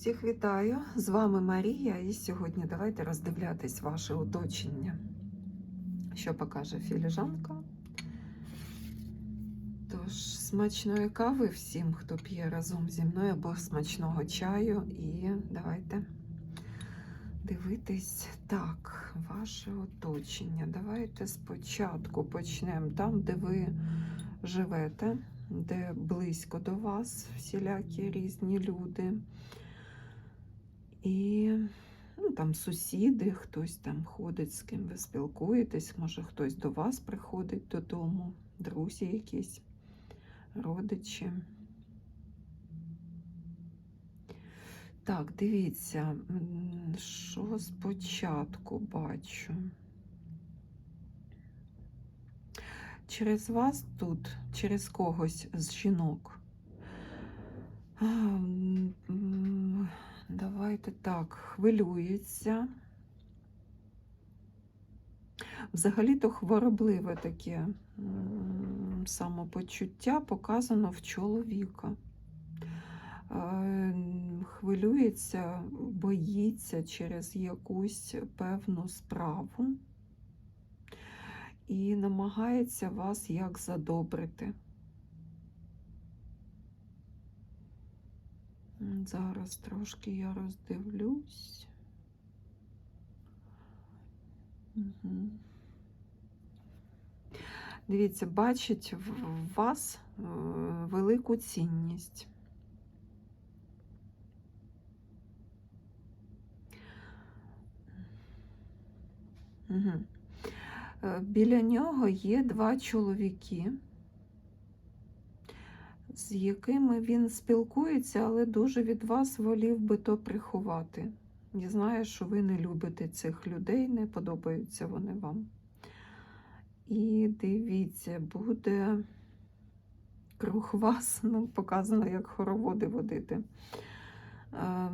Всіх вітаю! З вами Марія, і сьогодні давайте роздивлятись ваше оточення. Що покаже філіжанка? Тож, смачної кави всім, хто п'є разом зі мною, або смачного чаю. І давайте дивитись так, ваше оточення. Давайте спочатку почнемо там, де ви живете, де близько до вас всілякі різні люди. І ну, там сусіди, хтось там ходить, з ким ви спілкуєтесь, може хтось до вас приходить додому, друзі якісь, родичі. Так, дивіться, що спочатку бачу. Через вас тут, через когось з жінок. Давайте так, хвилюється. Взагалі-то хворобливе таке самопочуття показано в чоловіка. Е, Хвилюється, боїться через якусь певну справу і намагається вас як задобрити. Зараз трошки я роздивлюсь. Угу. Дивіться, бачить в вас е, велику цінність. Угу. Біля нього є два чоловіки з якими він спілкується, але дуже від вас волів би то приховати. Я знаю, що ви не любите цих людей, не подобаються вони вам. І дивіться, буде круг вас, ну, показано, як хороводи водити. Е,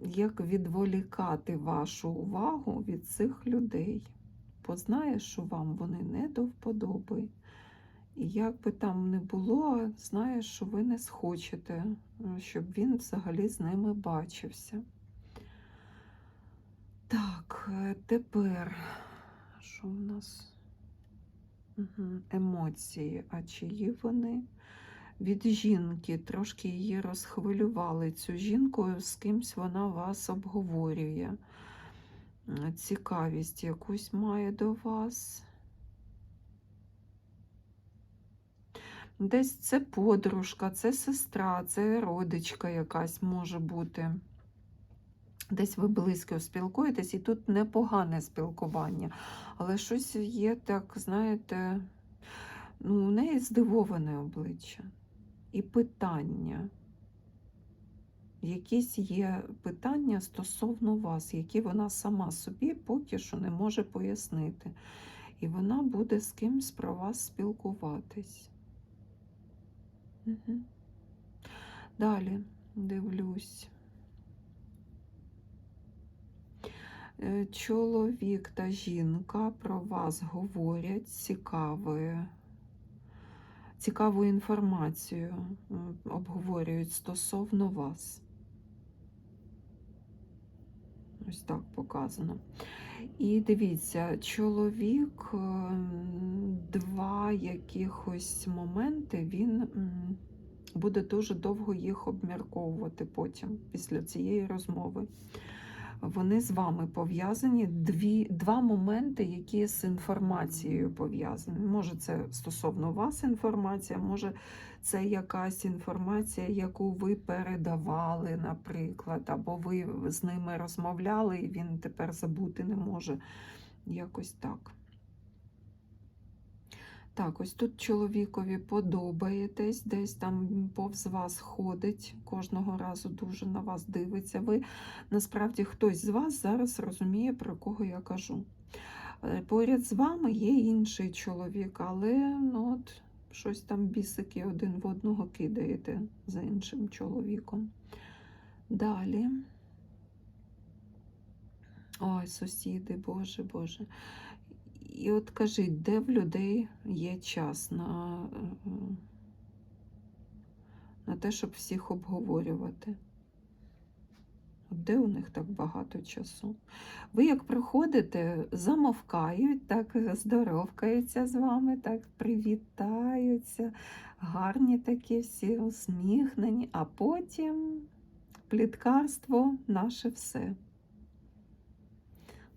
Як відволікати вашу увагу від цих людей. Бо знає, що вам вони не до вподоби. І як би там не було, знає, що ви не схочете, е, щоб він взагалі з ними бачився. Так, е, тепер, що в нас? Емоції. А чиї вони? Від жінки трошки її розхвилювали. Цю жінку з кимсь вона вас обговорює. Е, Цікавість якусь має до вас. Десь це подружка, це сестра, це родичка якась може бути. Десь ви близько спілкуєтесь, і тут непогане спілкування. Але щось є так, знаєте, ну, у неї здивоване обличчя. І питання. Якісь є питання стосовно вас, які вона сама собі поки що не може пояснити. І вона буде з кимсь про вас спілкуватись. Угу. Далі дивлюсь. Е, Чоловік та жінка про вас говорять цікаве, цікаву інформацію обговорюють стосовно вас. Ось так показано. І дивіться, чоловік ем, два якихось моменти він буде дуже довго їх обмірковувати потім, після цієї розмови. Вони з вами пов'язані дві, два моменти, які з інформацією пов'язані. Може, це стосовно вас інформація, може, це якась інформація, яку ви передавали, наприклад, або ви з ними розмовляли, і він тепер забути не може. Якось так. Так, ось тут чоловікові подобаєтесь, десь там повз вас ходить, кожного разу дуже на вас дивиться. Ви насправді хтось з вас зараз розуміє, про кого я кажу. Е, Поряд з вами є інший чоловік, але ну, от, щось там бісики один в одного кидаєте за іншим чоловіком. Далі. Ой, сусіди, Боже, Боже. І от кажіть, де в людей є час на, е, на те, щоб всіх обговорювати? Де у них так багато часу? Ви як приходите, замовкають, так здоровкаються з вами, так привітаються, гарні такі всі усміхнені, а потім пліткарство наше все.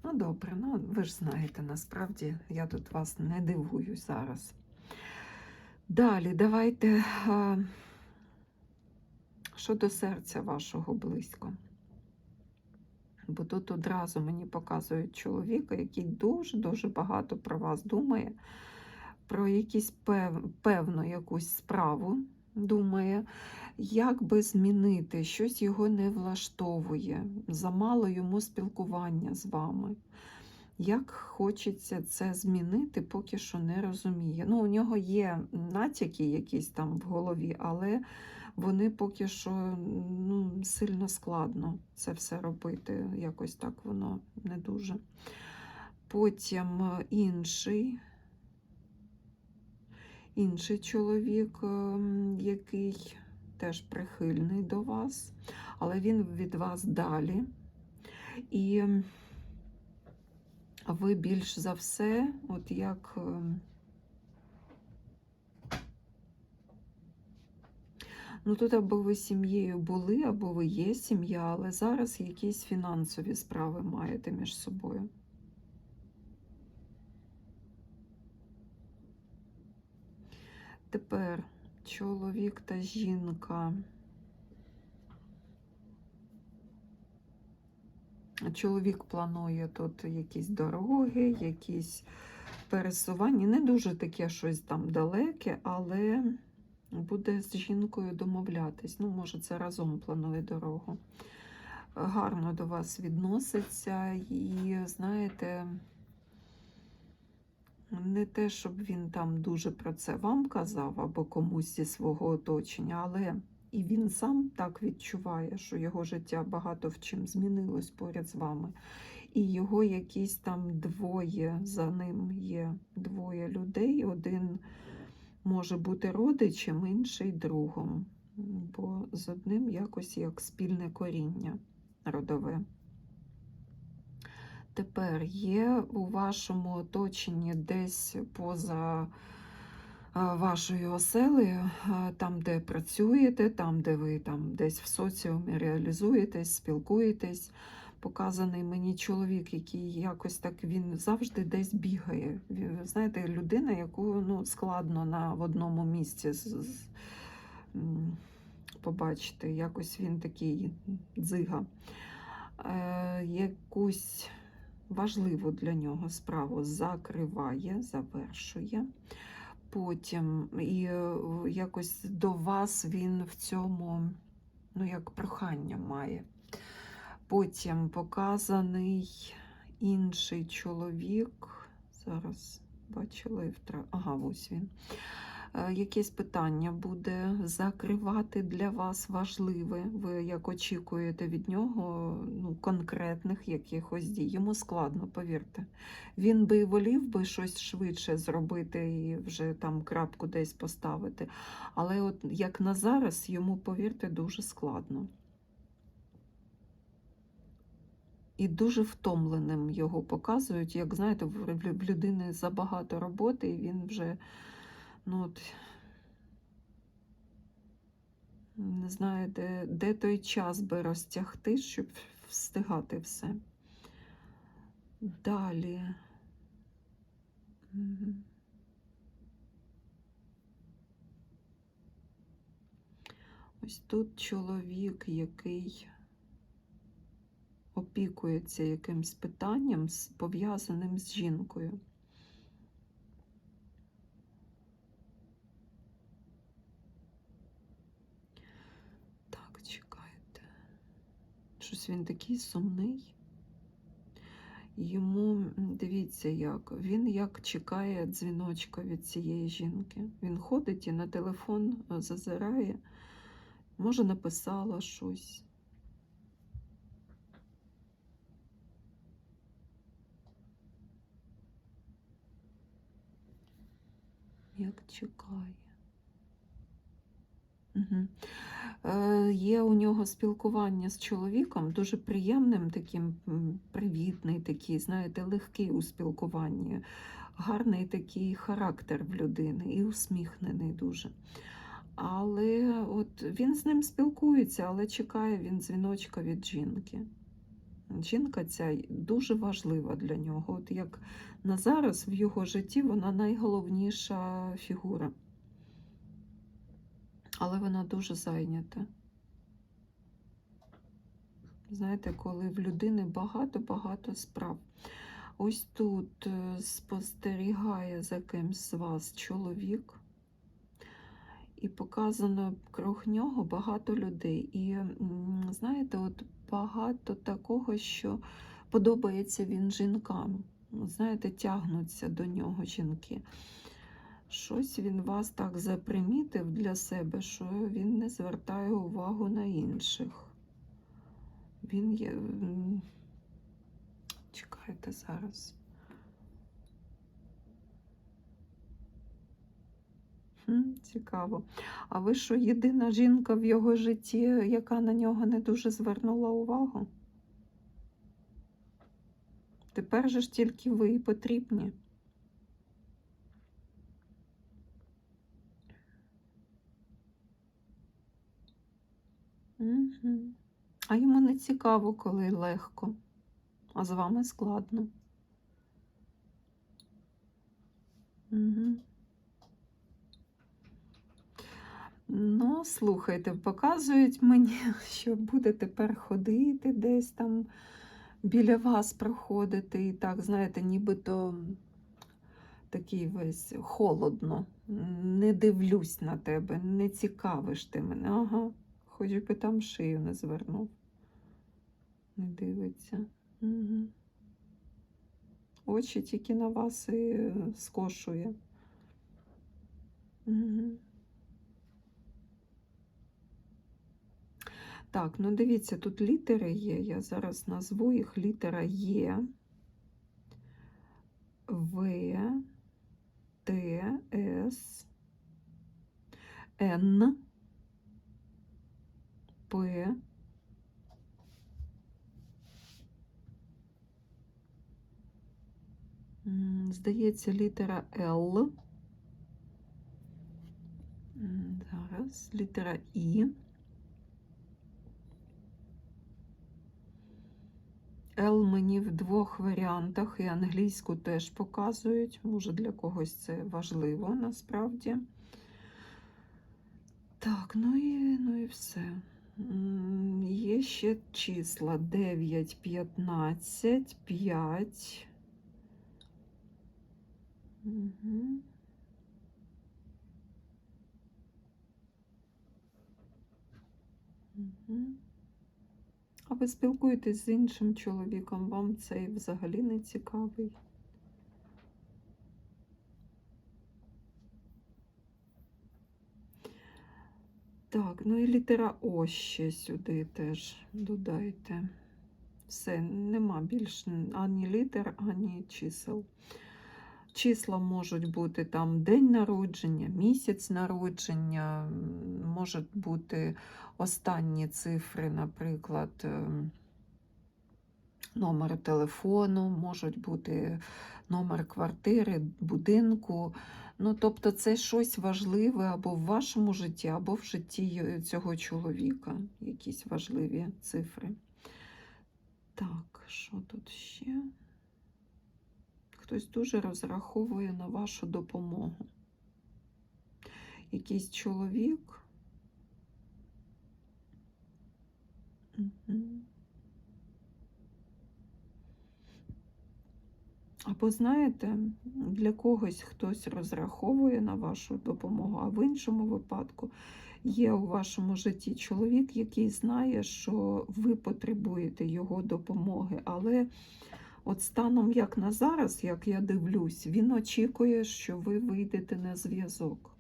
Ну, добре, ну ви ж знаєте, насправді я тут вас не дивую зараз. Далі, давайте а, щодо серця вашого близько. Бо тут одразу мені показують чоловіка, який дуже-дуже багато про вас думає, про якісь пев, певну якусь справу думає, як би змінити, щось його не влаштовує, замало йому спілкування з вами. Як хочеться це змінити, поки що не розуміє. Ну, у нього є натяки якісь там в голові, але вони поки що ну, сильно складно це все робити. Якось так воно не дуже. Потім е, інший, інший чоловік, ем, який теж прихильний до вас, але він від вас далі. І ви більш за все, от як. ем, Ну, тут або ви сім'єю були, або ви є сім'я, але зараз якісь фінансові справи маєте між собою. Тепер чоловік та жінка. Чоловік планує тут якісь дороги, якісь пересування. Не дуже таке щось там далеке, але буде з жінкою домовлятись. Ну, може, це разом планує дорогу. Гарно до вас відноситься і, знаєте, не те, щоб він там дуже про це вам казав або комусь зі свого оточення, але і він сам так відчуває, що його життя багато в чим змінилось поряд з вами. І його якісь там двоє за ним є двоє людей. Один може бути родичем, інший другом, бо з одним якось як спільне коріння родове. Тепер є у вашому оточенні десь поза вашою оселею, там, де працюєте, там, де ви там десь в соціумі реалізуєтесь, спілкуєтесь. Показаний мені чоловік, який якось так він завжди десь бігає. Знаєте, людина, яку ну, складно на в одному місці з, з, побачити. Якось він такий дзига. Е, Якусь важливу для нього справу закриває, завершує. Потім і якось до вас він в цьому, ну, як прохання має. Потім показаний інший чоловік. Зараз бачили втра... Ага, ось він. Е, якесь питання буде закривати для вас важливе. Ви як очікуєте від нього ну, конкретних якихось дій. Йому складно, повірте. Він би волів би щось швидше зробити і вже там крапку десь поставити. Але от як на зараз, йому, повірте, дуже складно. І дуже втомленим його показують. Як знаєте, в людини забагато роботи, і він вже, ну от, не знаю, де, де той час би розтягти, щоб встигати все. Далі. Ось тут чоловік, який опікується якимсь питанням, пов'язаним з жінкою. Так, чекайте. Щось він такий сумний. Йому, дивіться, як, він як чекає дзвіночка від цієї жінки. Він ходить і на телефон е, зазирає, може, написала щось. як чекає. Е, є у нього спілкування з чоловіком дуже приємним, таким привітний, такий, знаєте, легкий у спілкуванні, гарний такий характер в людини і усміхнений дуже. Але от він з ним спілкується, але чекає він дзвіночка від жінки. Жінка ця дуже важлива для нього. От як на зараз в його житті вона найголовніша фігура. Але вона дуже зайнята. Знаєте, коли в людини багато-багато справ. Ось тут е, спостерігає за кимсь з вас чоловік, і показано круг нього багато людей. І знаєте, от багато такого, що подобається він жінкам. Знаєте, тягнуться до нього жінки. Щось він вас так запримітив для себе, що він не звертає увагу на інших. Він є. Чекайте зараз. Цікаво. А ви що, єдина жінка в його житті, яка на нього не дуже звернула увагу? Тепер же ж тільки ви потрібні. Угу. А йому не цікаво, коли легко, а з вами складно. Угу. Ну, слухайте, показують мені, що буде тепер ходити десь там біля вас проходити. І так, знаєте, нібито такий весь холодно. Не дивлюсь на тебе, не цікавиш ти мене. Ага, хоч би там шию не звернув. Не дивиться. Угу. Очі тільки на вас і е, скошує. Угу. Так, ну дивіться, тут літери є. Я зараз назву їх. Літера Є, В, Т, С, Н, П, Здається, літера Л. Зараз літера І. Л мені в двох варіантах, і англійську теж показують. Може, для когось це важливо насправді. Так, ну і, ну і все. Є ще числа 9, 15, 5. Угу. Угу. А ви спілкуєтесь з іншим чоловіком, вам цей взагалі не цікавий. Так, ну і літера О ще сюди теж додайте. Все, нема більш ані літер, ані чисел. Числа можуть бути там день народження, місяць народження, можуть бути останні цифри, наприклад, ем, номер телефону, можуть бути номер квартири, будинку. Ну, тобто, це щось важливе або в вашому житті, або в житті цього чоловіка. Якісь важливі цифри. Так, що тут ще? Хтось дуже розраховує на вашу допомогу. Якийсь чоловік. Мгм. Або знаєте, для когось хтось розраховує на вашу допомогу, а в іншому випадку є у вашому житті чоловік, який знає, що ви потребуєте його допомоги. Але от станом як на зараз, як я дивлюсь, він очікує, що ви вийдете на зв'язок.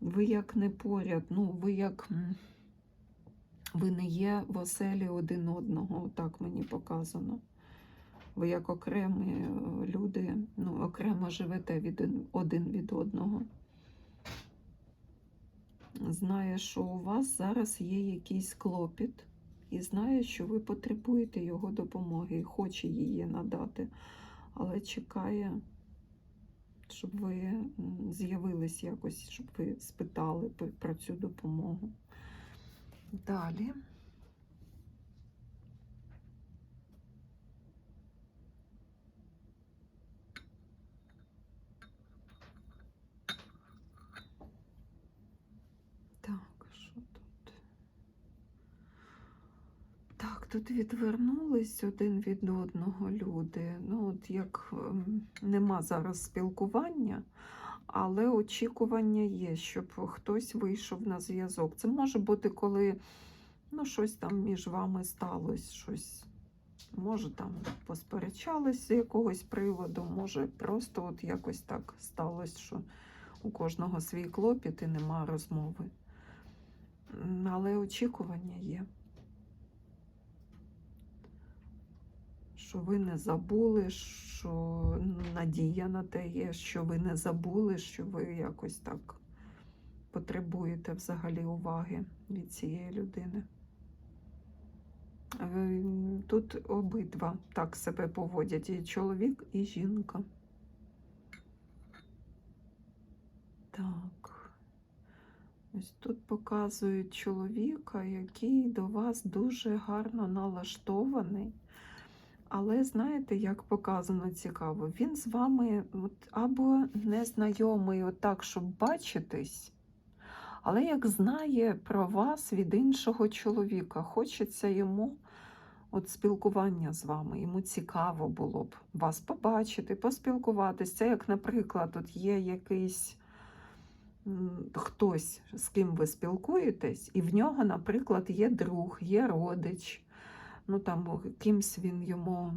Ви як не поряд, ну ви як. Ви не є в оселі один одного, так мені показано. Ви як окремі е, люди, ну, окремо живете від один від одного. знає, що у вас зараз є якийсь клопіт, і знає, що ви потребуєте його допомоги і хоче її надати, але чекає, щоб ви з'явились якось, щоб ви спитали про цю допомогу. Далі. Так, що тут? Так, тут відвернулись один від одного люди. Ну, от як ем, нема зараз спілкування, але очікування є, щоб хтось вийшов на зв'язок. Це може бути, коли ну, щось там між вами сталося, щось. Може, там посперечались з якогось приводу, може, просто от якось так сталося, що у кожного свій клопіт і нема розмови. Але очікування є. Що ви не забули, що надія на те є, що ви не забули, що ви якось так потребуєте взагалі уваги від цієї людини. Е, Тут обидва так себе поводять, і чоловік, і жінка. Так. Ось тут показують чоловіка, який до вас дуже гарно налаштований. Але знаєте, як показано цікаво, він з вами от, або не знайомий отак, щоб бачитись, але як знає про вас від іншого чоловіка, хочеться йому от спілкування з вами. Йому цікаво було б вас побачити, поспілкуватися. Це як, наприклад, от є якийсь хтось, з ким ви спілкуєтесь, і в нього, наприклад, є друг, є родич. Ну там кимсь він йому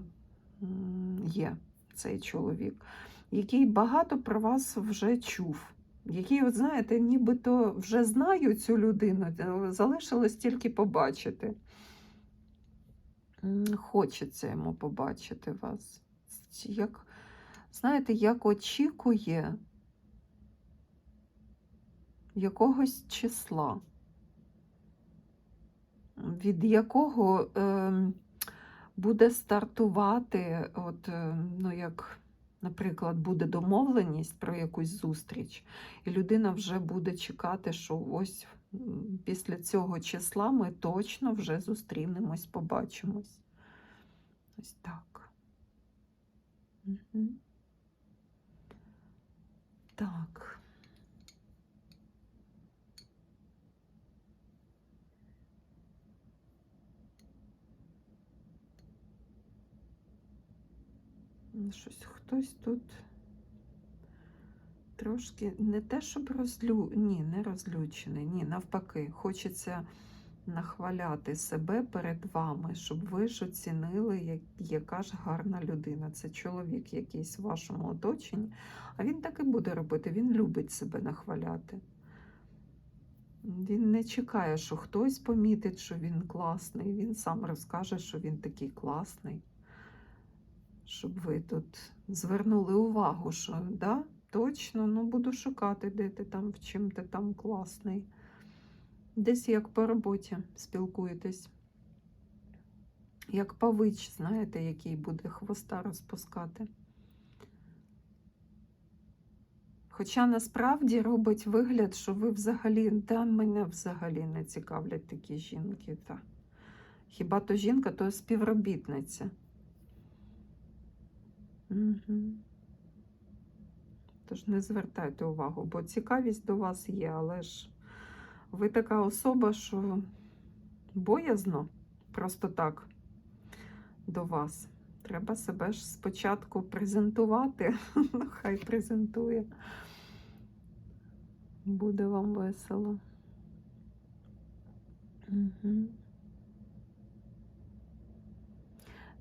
є, цей чоловік, який багато про вас вже чув. Який, от знаєте, нібито вже знаю цю людину, е, залишилось тільки побачити. Хочеться йому побачити вас. Як, знаєте, як очікує якогось числа, від якого е, буде стартувати, от, е, ну, як, наприклад, буде домовленість про якусь зустріч, і людина вже буде чекати, що ось після цього числа ми точно вже зустрінемось, побачимось. Ось так. Угу. Так. Щось хтось тут трошки не те, щоб розлю... Ні, не розлючений. Ні, навпаки, хочеться нахваляти себе перед вами, щоб ви ж оцінили, як... яка ж гарна людина. Це чоловік якийсь в вашому оточенні, а він так і буде робити. Він любить себе нахваляти. Він не чекає, що хтось помітить, що він класний. Він сам розкаже, що він такий класний. Щоб ви тут звернули увагу, що да, точно, ну буду шукати, де ти там, в чим ти там класний. Десь як по роботі спілкуєтесь. Як павич, знаєте, який буде хвоста розпускати. Хоча насправді робить вигляд, що ви взагалі, да, мене взагалі не цікавлять такі жінки. Та. Хіба то жінка, то співробітниця. Угу. Тож не звертайте увагу, бо цікавість до вас є, але ж ви така особа, що боязно просто так до вас. Треба себе ж спочатку презентувати. Ну, Хай презентує. Буде вам весело. Угу.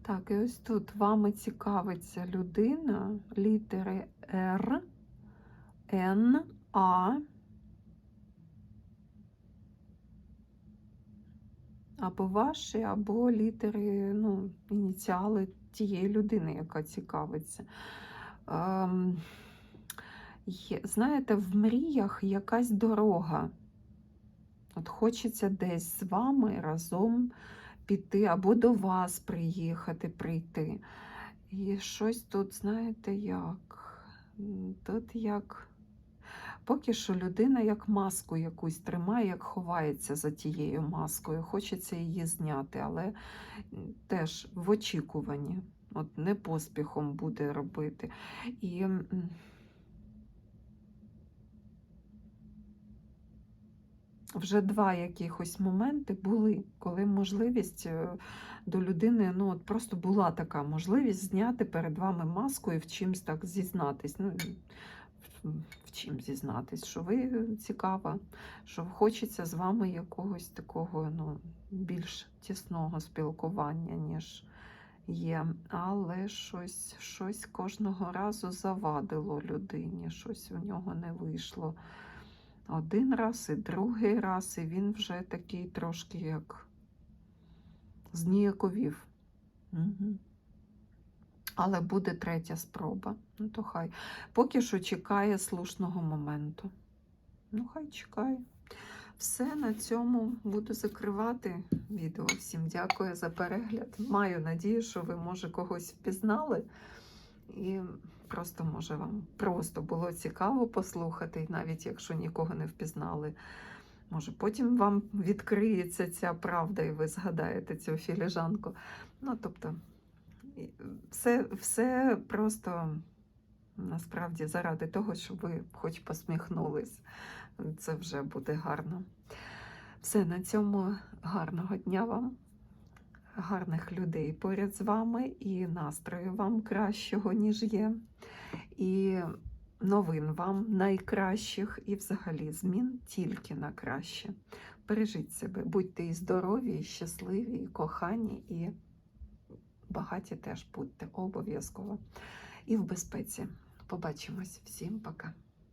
Так, і ось тут вами цікавиться людина, літери Р, Н, А. Або ваші, або літери, ну, ініціали тієї людини, яка цікавиться. Ем, знаєте, в мріях якась дорога. От хочеться десь з вами разом піти або до вас приїхати, прийти. І щось тут, знаєте, як? Тут як. Поки що людина як маску якусь тримає, як ховається за тією маскою. Хочеться її зняти, але теж в очікуванні. От не поспіхом буде робити. І вже два якихось моменти були, коли можливість е, до людини, ну от просто була така можливість зняти перед вами маску і в чимсь так зізнатись. Ну, в- чим зізнатись, що ви цікава, що хочеться з вами якогось такого ну, більш тісного спілкування, ніж є. Але щось, щось кожного разу завадило людині, щось у нього не вийшло. Один раз і другий раз, і він вже такий трошки як зніяковів. Угу. Але буде третя спроба. Ну, то хай. Поки що чекає слушного моменту. Ну, хай чекає. Все на цьому буду закривати відео. Всім дякую за перегляд. Маю надію, що ви, може, когось впізнали. І просто, може, вам просто було цікаво послухати, навіть якщо нікого не впізнали. Може, потім вам відкриється ця правда, і ви згадаєте цю філіжанку. Ну, тобто, все, все просто насправді заради того, щоб ви хоч посміхнулись. Це вже буде гарно. Все, на цьому гарного дня вам, гарних людей поряд з вами, і настрою вам кращого, ніж є. І новин вам найкращих, і взагалі змін тільки на краще. Бережіть себе, будьте і здорові, і щасливі, і кохані, і багаті теж будьте обов'язково. І в безпеці. Побачимось. Всім пока.